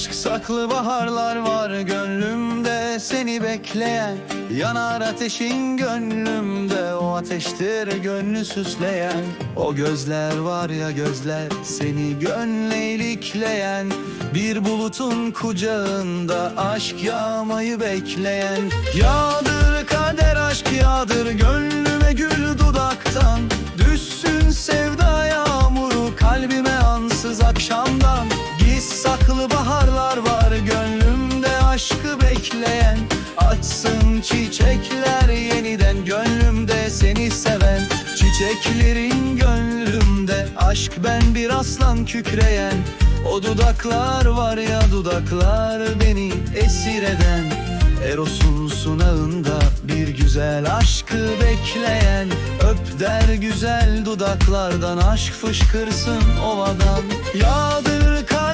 Aşk saklı baharlar var gönlümde. Seni bekleyen Yanar ateşin gönlümde. O ateştir gönlü süsleyen. O gözler var ya gözler seni gönle ilikleyen Bir bulutun kucağında aşk yağmayı bekleyen. Yağdır kader aşk yağdır gönlüme gül dudaktan. Düşsün sevda yağmuru kalbime ansız akşamdan Giz saklı baharlar var gönlümde aşkı bekleyen. Açsın çiçekler yeniden gönlümde seni seven. Çiçeklerin gönlümde aşk ben bir aslan kükreyen. O dudaklar var ya dudaklar beni esir eden. Eros'un sunağında bir güzel aşkı bekleyen. Öp der güzel dudaklardan aşk fışkırsın ovadan Yağdır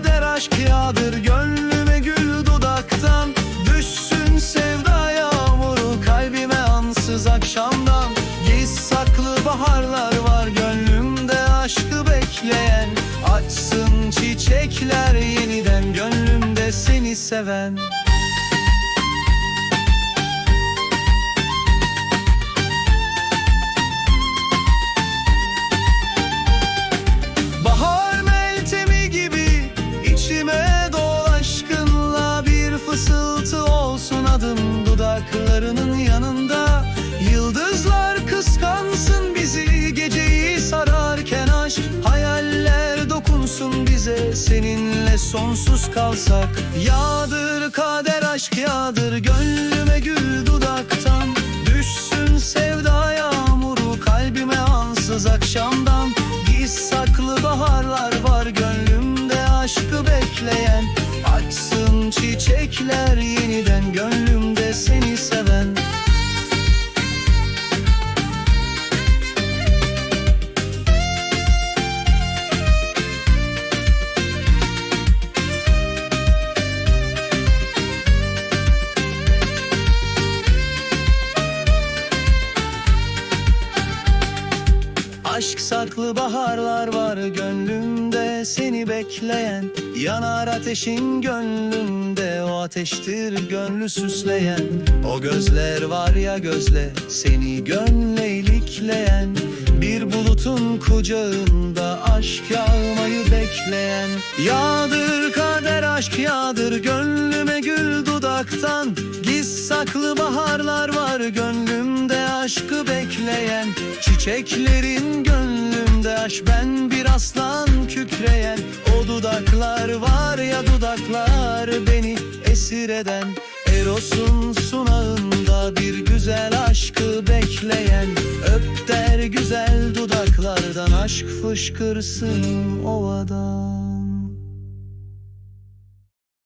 kader aşk yağdır. Gönlüme gül dudaktan Düşsün sevda yağmuru. Kalbime ansız akşamdan Giz saklı baharlar var. Gönlümde aşkı bekleyen Açsın çiçekler yeniden. Gönlümde seni seven dudaklarının yanında Yıldızlar kıskansın bizi. Geceyi sararken aşk Hayaller dokunsun bize. Seninle sonsuz kalsak Yağdır kader aşk yağdır. Gönlüme gül dudaktan Düşsün sevda yağmuru. Kalbime ansız akşamdan Giz saklı baharlar var. Gönlümde aşkı bekleyen Açsın çiçekler yeniden. Gönlümde Aşk saklı baharlar var gönlümde seni bekleyen Yanar ateşin gönlümde o ateştir gönlü süsleyen O gözler var ya gözle seni gönle ilikleyen Bir bulutun kucağında aşk yağmayı bekleyen. Yağdır kader aşk yağdır gönlüme gül dudaktan. Giz saklı baharlar var gönlümde aşkı bekleyen Çiçeklerin gönlümde aşk. Ben bir aslan kükreyen O dudaklar var ya dudaklar beni esir eden. Eros'un sunağında bir güzel aşkı bekleyen Öp der güzel dudaklardan aşk fışkırsın ovada